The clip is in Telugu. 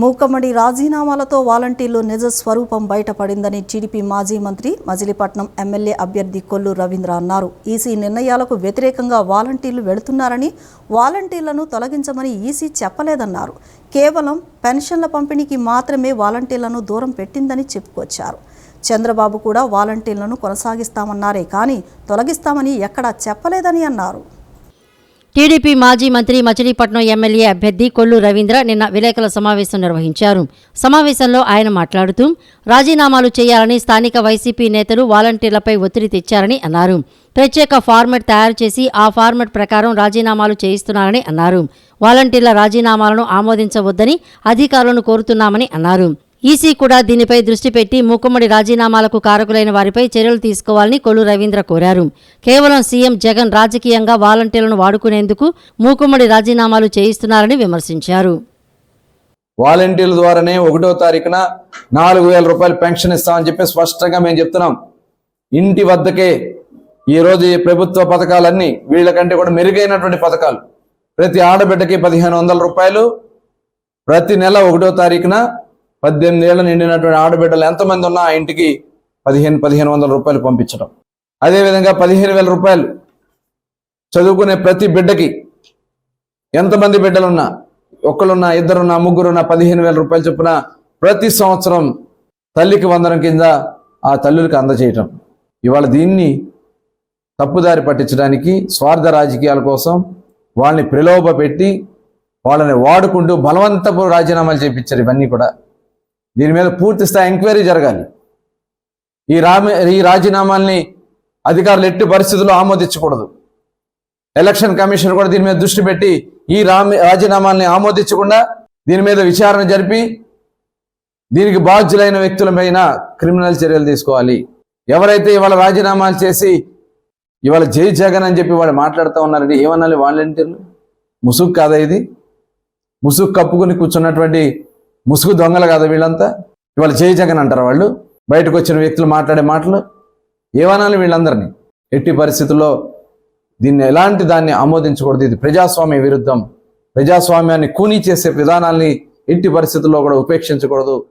మూకమ్మడి రాజీనామాలతో వాలంటీర్లు నిజ స్వరూపం బయటపడిందని టీడీపీ మాజీ మంత్రి మజిలీపట్నం ఎమ్మెల్యే అభ్యర్థి కొల్లు రవీంద్ర అన్నారు. ఈసీ నిర్ణయాలకు వ్యతిరేకంగా వాలంటీర్లు వెళుతున్నారని వాలంటీర్లను తొలగించమని ఈసీ చెప్పలేదన్నారు. కేవలం పెన్షన్ల పంపిణీకి మాత్రమే వాలంటీర్లను దూరం పెట్టిందని చెప్పుకొచ్చారు. చంద్రబాబు కూడా వాలంటీర్లను కొనసాగిస్తామన్నారే కానీ తొలగిస్తామని ఎక్కడా చెప్పలేదని అన్నారు. టీడీపీ మాజీ మంత్రి మచిలీపట్నం ఎమ్మెల్యే అభ్యర్థి కొల్లు రవీంద్ర నిన్న విలేకరుల సమావేశం నిర్వహించారు. సమావేశంలో ఆయన మాట్లాడుతూ రాజీనామాలు చేయాలని స్థానిక వైసీపీ నేతలు వాలంటీర్లపై ఒత్తిడి తెచ్చారని అన్నారు. ప్రత్యేక ఫార్మెట్ తయారు చేసి ఆ ఫార్మెట్ ప్రకారం రాజీనామాలు చేయిస్తున్నారని అన్నారు. వాలంటీర్ల రాజీనామాలను ఆమోదించవద్దని అధికారులను కోరుతున్నామని అన్నారు. ఈసీ కూడా దీనిపై దృష్టి పెట్టి మూకుమ్మడి రాజీనామాలకు కారకులైన వారిపై చర్యలు తీసుకోవాలని కొల్లు రవీంద్ర కోరారు. కేవలం సీఎం జగన్ రాజకీయంగా వాలంటీర్లను వాడుకునేందుకు మూకుమ్మడి రాజీనామాలు చేయిస్తున్నారని విమర్శించారు. వాలంటీర్ల ద్వారానే ఒకటో తారీఖున నాలుగు వేల రూపాయలు పెన్షన్ ఇస్తామని చెప్పి స్పష్టంగా మేము చెప్తున్నాం. ఇంటి వద్దకే ఈరోజు ఈ ప్రభుత్వ పథకాలన్నీ వీళ్ళకంటే కూడా మెరుగైనటువంటి పథకాలు. ప్రతి ఆడబిడ్డకి పదిహేను వందల రూపాయలు. ప్రతి నెల ఒకటో తారీఖున పద్దెనిమిది ఏళ్ళ నిండినటువంటి ఆడబిడ్డలు ఎంతమంది ఉన్నా ఆ ఇంటికి పదిహేను పదిహేను వందల రూపాయలు పంపించడం. అదేవిధంగా పదిహేను వేల రూపాయలు చదువుకునే ప్రతి బిడ్డకి ఎంతమంది బిడ్డలున్నా ఒక్కరున్నా ఇద్దరున్నా ముగ్గురున్నా పదిహేను వేల రూపాయలు చొప్పున ప్రతి సంవత్సరం తల్లికి వందనం కింద ఆ తల్లులకు అందజేయటం. ఇవాళ దీన్ని తప్పుదారి పట్టించడానికి స్వార్థ రాజకీయాల కోసం వాళ్ళని ప్రలోభ పెట్టి వాళ్ళని వాడుకుంటూ బలవంతపు రాజీనామాలు చేయించారు ఇవన్నీ కూడా దీని మీద పూర్తి స్థాయి ఎంక్వైరీ జరగాలి. ఈ రామే ఈ రాజీనామాల్ని అధికారులు ఎట్టి పరిస్థితుల్లో ఆమోదించకూడదు. ఎలక్షన్ కమిషన్ కూడా దీని మీద దృష్టి పెట్టి ఈ రామి రాజీనామాల్ని ఆమోదించకుండా దీని మీద విచారణ జరిపి దీనికి బాధ్యులైన వ్యక్తులపైన క్రిమినల్ చర్యలు తీసుకోవాలి. ఎవరైతే ఇవాళ రాజీనామాలు చేసి ఇవాళ జై జగన్ అని చెప్పి వాళ్ళు మాట్లాడుతూ ఉన్నారండి ఏమనాలి వాలంటీర్లు? ముసుగు కాదా ఇది? ముసుగు కప్పుకుని కూర్చున్నటువంటి ముసుగు దొంగలు కదా వీళ్ళంతా. ఇవాళ జై జగన్ అంటారు వాళ్ళు? బయటకు వచ్చిన వ్యక్తులు మాట్లాడే మాటలు ఏమనాలి వీళ్ళందరినీ? ఎట్టి పరిస్థితుల్లో దీన్ని ఎలాంటి దాన్ని ఆమోదించకూడదు? ఇది ప్రజాస్వామ్య విరుద్ధం. ప్రజాస్వామ్యాన్ని కూనీ చేసే విధానాల్ని ఎట్టి పరిస్థితుల్లో కూడా ఉపేక్షించకూడదు.